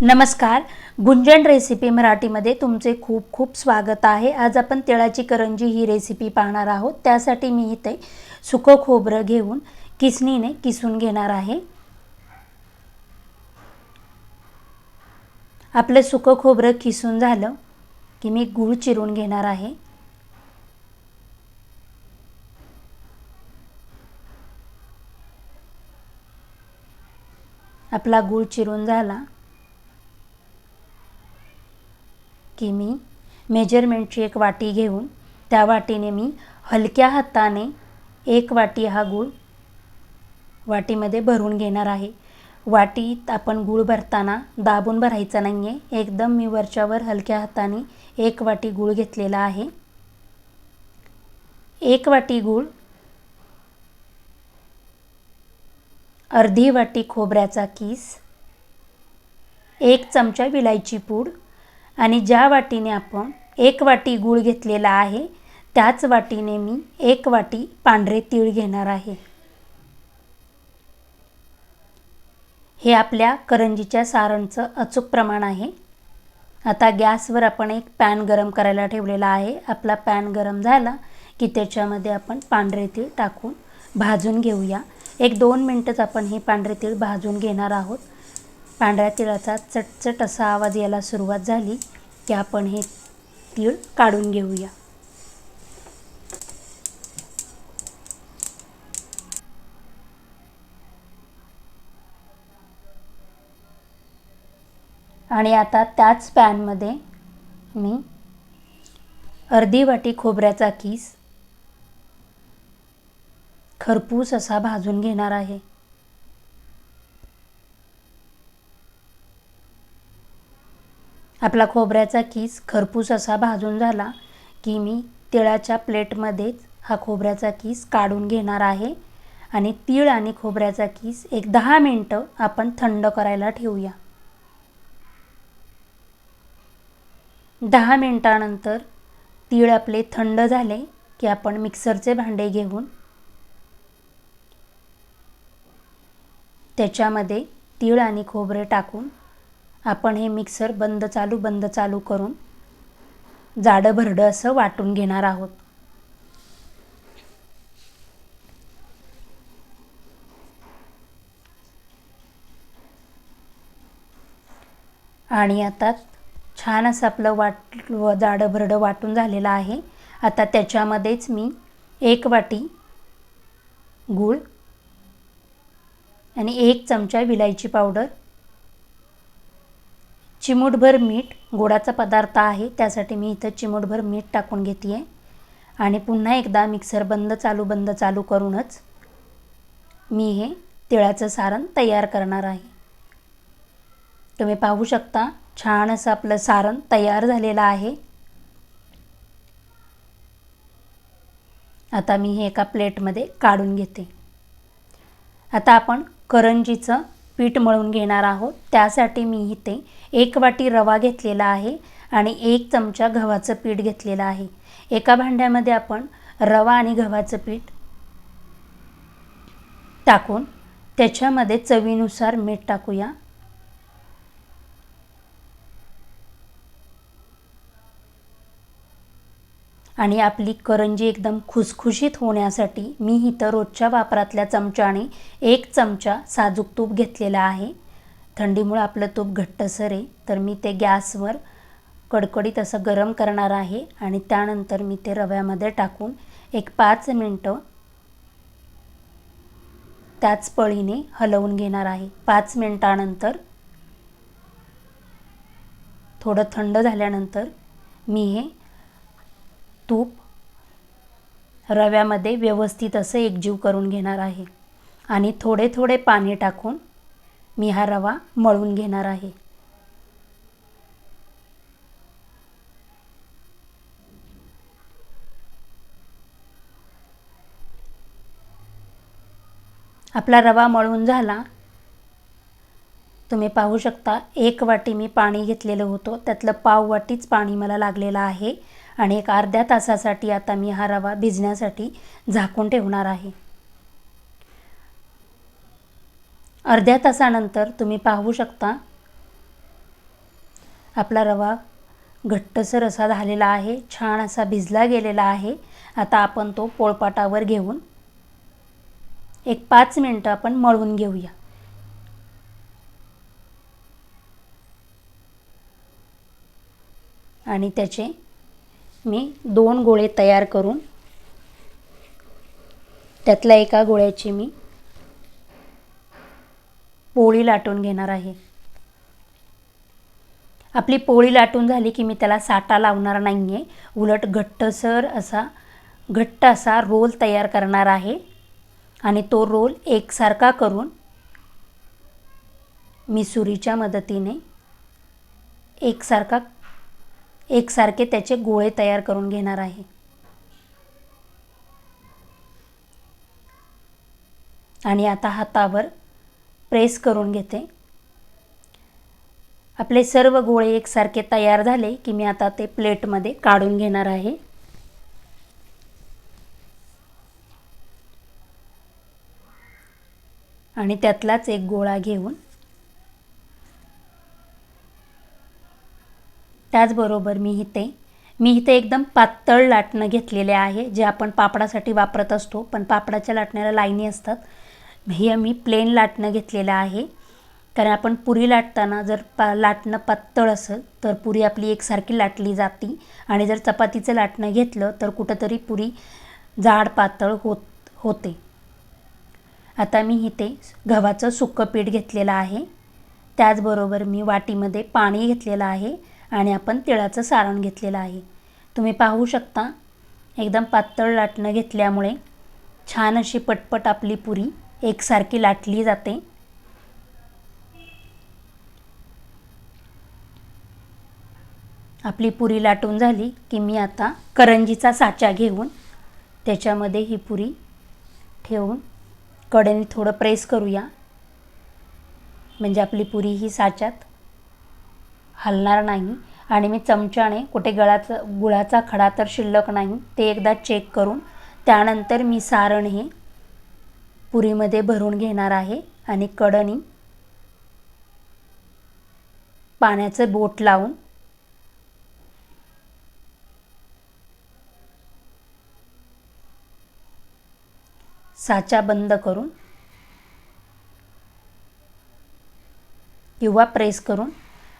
नमस्कार. गुंजन रेसिपी मराठीमध्ये तुमचे खूप खूप स्वागत आहे. आज आपण तिळाची करंजी ही रेसिपी पाहणार आहोत. त्यासाठी मी इथे सुकं खोबरं घेऊन किसणीने किसून घेणार आहे. आपलं सुकं खोबरं किसून झालं की मी गूळ चिरून घेणार आहे. आपला गूळ चिरून झाला. की मी मेजरमेंटची एक वाटी घेऊन त्या वाटीने मी हलक्या हाताने एक वाटी हा गूळ वाटीमध्ये भरून घेणार आहे. वाटीत आपण गूळ भरताना दाबून भरायचा नाही आहे एकदम मी वरच्यावर हलक्या हाताने एक वाटी गूळ घेतलेला आहे. एक वाटी गूळ अर्धी वाटी खोबऱ्याचा किस एक चमचा विलायची पूड आणि ज्या वाटीने आपण एक वाटी गूळ घेतलेला आहे त्याच वाटीने मी एक वाटी पांढरे तीळ घेणार आहे. हे आपल्या करंजीच्या सारणचं अचूक प्रमाण आहे. आता गॅसवर आपण एक पॅन गरम करायला ठेवलेला आहे. आपला पॅन गरम झाला की त्याच्यामध्ये आपण पांढरे तीळ टाकून भाजून घेऊया. एक दोन मिनटंच आपण हे पांढरे तीळ भाजून घेणार आहोत. पांढऱ्या तिळाचा चटचट असा आवाज यायला सुरुवात झाली की आपण हे तीळ काढून घेऊया. आणि आता त्याच पॅनमध्ये मी अर्धी वाटी खोबऱ्याचा किस खरपूस असा भाजून घेणार आहे. आपला खोबऱ्याचा किस खरपूस असा भाजून झाला की मी तिळाच्या प्लेटमध्येच हा खोबऱ्याचा किस काढून घेणार आहे आणि तीळ आणि खोबऱ्याचा किस एक दहा मिनटं आपण थंड करायला ठेवूया. दहा मिनटानंतर तीळ आपले थंड झाले की आपण मिक्सरचे भांडे घेऊन त्याच्यामध्ये तीळ आणि खोबरे टाकून आपण हे मिक्सर बंद चालू बंद चालू करून जाडं भरडं असं वाटून घेणार आहोत. आणि आता छान असं आपलं वाट जाडं भरडं वाटून झालेलं आहे. आता त्याच्यामध्येच मी एक वाटी गूळ आणि एक चमचा विलायची पावडर चिमूटभर मीठ गोडाचा पदार्थ आहे त्यासाठी मी इथं चिमूटभर मीठ टाकून घेते आहे आणि पुन्हा एकदा मिक्सर बंद चालू बंद चालू करूनच मी हे तिळाचं सारण तयार करणार आहे. तुम्ही पाहू शकता छान असं आपलं सारण तयार झालेलं आहे. आता मी हे एका प्लेटमध्ये काढून घेते. आता आपण करंजीचं पीठ मळून घेणार आहोत. त्यासाठी मी इथे एक वाटी रवा घेतलेला आहे आणि एक चमचा गव्हाचं पीठ घेतलेलं आहे. एका भांड्यामध्ये आपण रवा आणि गव्हाचं पीठ टाकून त्याच्यामध्ये चवीनुसार मीठ टाकूया. आणि आपली करंजी एकदम खुसखुशीत होण्यासाठी मी इथं रोजच्या वापरातल्या चमच्याने एक चमचा साजूक तूप घेतलेला आहे. थंडीमुळं आपलं तूप घट्टसर आहे तर मी ते गॅसवर कडकडीत असं गरम करणार आहे आणि त्यानंतर मी ते रव्यामध्ये टाकून एक पाच मिनटं त्याच पळीने हलवून घेणार आहे. पाच मिनटानंतर थोडं थंड झाल्यानंतर मी हे तूप रव्यामध्ये व्यवस्थित असं एकजीव करून घेणार आहे. आणि थोडे थोडे पाणी टाकून मी हा रवा मळून घेणार आहे. आपला रवा मळून झाला. तुम्ही पाहू शकता एक वाटी मी पाणी घेतलेलं होतं. त्यातलं पाव वाटीच पाणी मला लागलेलं आहे. आणि एक अर्ध्या तासासाठी आता मी हा रवा भिजण्यासाठी झाकून ठेवणार आहे. अर्ध्या तासानंतर तुम्ही पाहू शकता आपला रवा घट्टसर असा झालेला आहे छान असा भिजला गेलेला आहे. आता आपण तो पोळपाटावर घेऊन एक पाच मिनटं आपण मळून घेऊया. आणि त्याचे मी दोन गोळे तयार करून त्यातल्या एका गोळ्याची मी पोळी लाटून घेणार आहे. आपली पोळी लाटून झाली की मी त्याला साठा लावणार नाही आहे उलट घट्टसर असा घट्ट असा रोल तयार करणार आहे आणि तो रोल एकसारखा करून मी सुरीच्या मदतीने एकसारखा एकसारखे त्याचे गोळे तयार करून घेणार आहे. आणि आता हातावर प्रेस करून घेते. आपले सर्व गोळे एकसारखे तयार झाले की मी आता ते प्लेटमध्ये काढून घेणार आहे. आणि त्यातलाच एक गोळा घेऊन त्याचबरोबर मी इथे मी इथे एकदम पातळ लाटणं घेतलेले आहे जे आपण पापडासाठी वापरत असतो. पण पापडाच्या लाटण्याला लाईनी असतात. हे मी प्लेन लाटणं घेतलेलं आहे. कारण आपण पुरी लाटताना जर पा लाटणं पातळ असेल तर पुरी आपली एकसारखी लाटली जाती. आणि जर चपातीचं लाटणं घेतलं तर कुठंतरी पुरी जाड पातळ होत होते. आता मी इथे गव्हाचं सुक्कं पीठ घेतलेलं आहे. त्याचबरोबर मी वाटीमध्ये पाणी घेतलेलं आहे. आणि आपण तिळाचं सारण घेतलेलं आहे. तुम्ही पाहू शकता एकदम पातळ लाटणं घेतल्यामुळे छान अशी पटपट आपली पुरी एकसारखी लाटली जाते. आपली पुरी लाटून झाली की मी आता करंजीचा साचा घेऊन त्याच्यामध्ये ही पुरी ठेवून कडेने थोडं प्रेस करूया. म्हणजे आपली पुरी ही साच्यात हलणार नाही आणि मी चमच्याने कुठे गळाचा गुळाचा खडा तर शिल्लक नाही ते एकदा चेक करून त्यानंतर मी सारण हे पुरीमध्ये भरून घेणार आहे आणि कडणी पाण्याचं बोट लावून साचा बंद करून किंवा प्रेस करून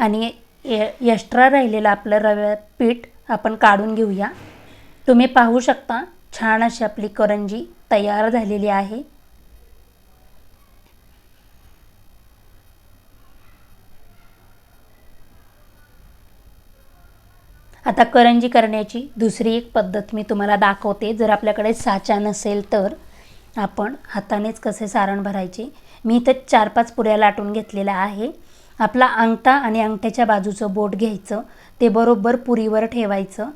आणि एक्स्ट्रा राहिलेलं आपलं रव्या पीठ आपण काढून घेऊया. तुम्ही पाहू शकता छान अशी आपली करंजी तयार झालेली आहे. आता करंजी करण्याची दुसरी एक पद्धत मी तुम्हाला दाखवते. जर आपल्याकडे साचा नसेल तर आपण हातानेच कसे सारण भरायचे? मी इथं चार पाच पुऱ्या लाटून घेतलेल्या आहे. आपला अंगठा आणि अंगठ्याच्या बाजूचं बोट घ्यायचं ते बरोबर पुरीवर ठेवायचं.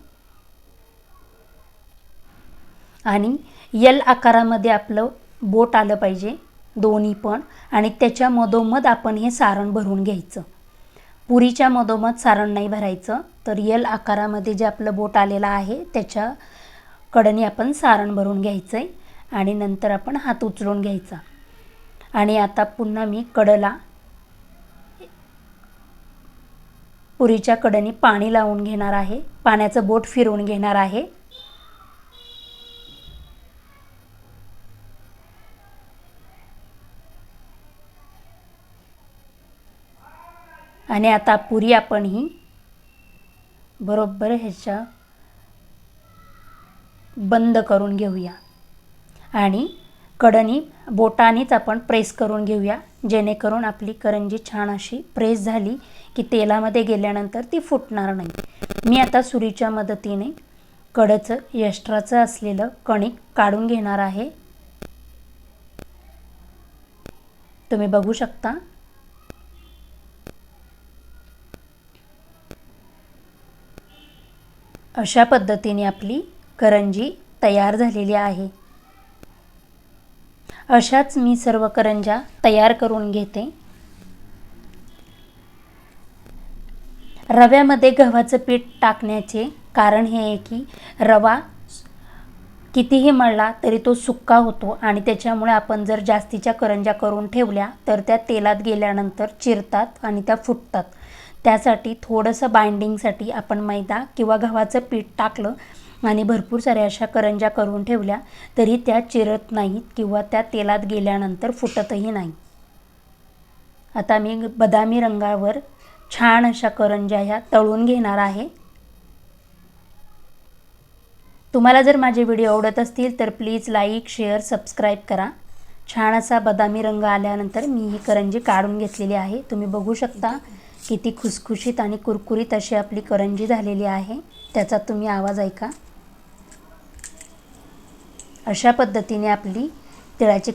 आणि यल आकारामध्ये आपलं बोट आलं पाहिजे दोन्ही पण आणि त्याच्या मधोमध आपण हे सारण भरून घ्यायचं. पुरीच्या मधोमध सारण नाही भरायचं तर यल आकारामध्ये जे आपलं बोट आलेलं आहे त्याच्या कडनी आपण सारण भरून घ्यायचं आहे आणि नंतर आपण हात उचलून घ्यायचा. आणि आता पुन्हा मी कडला पुरीच्या कडनी पाणी लावून घेणार आहे. पाण्याचं बोट फिरवून घेणार आहे. आणि आता पुरी आपण ही बरोबर ह्याच्या बंद करून घेऊया. आणि कडनी बोटानेच आपण प्रेस करून घेऊया. जेणेकरून आपली करंजी छान अशी प्रेस झाली. की तेलामध्ये गेल्यानंतर ती फुटणार नाही. मी आता सुरीच्या मदतीने कडचं यष्ट्राचं असलेलं कणिक काढून घेणार आहे. तुम्ही बघू शकता. अशा पद्धतीने आपली करंजी तयार झालेली आहे. अशाच मी सर्व करंजा तयार करून घेते. रव्यामध्ये गव्हाचं पीठ टाकण्याचे कारण हे आहे की रवा कितीही मळला तरी तो सुक्का होतो आणि त्याच्यामुळे आपण जर जास्तीच्या करंज्या करून ठेवल्या तर त्या तेलात गेल्यानंतर चिरतात आणि त्या फुटतात. त्यासाठी थोडंसं बाइंडिंगसाठी आपण मैदा किंवा गव्हाचं पीठ टाकलं आणि भरपूर साऱ्या अशा करंज्या करून ठेवल्या तरी त्या चिरत नाहीत किंवा त्या तेलात गेल्यानंतर फुटतही नाही आता मी बदामी रंगावर छान अशा करंज्या ह्या तळून घेणार आहे. तुम्हाला जर माझे व्हिडिओ आवडत असतील तर प्लीज लाईक शेअर सबस्क्राईब करा. छान असा बदामी रंग आल्यानंतर मी ही करंजी काढून घेतलेली आहे. तुम्ही बघू शकता किती खुसखुशीत आणि कुरकुरीत अशी आपली करंजी झालेली आहे. त्याचा तुम्ही आवाज ऐका. अशा पद्धतीने आपली तिळाची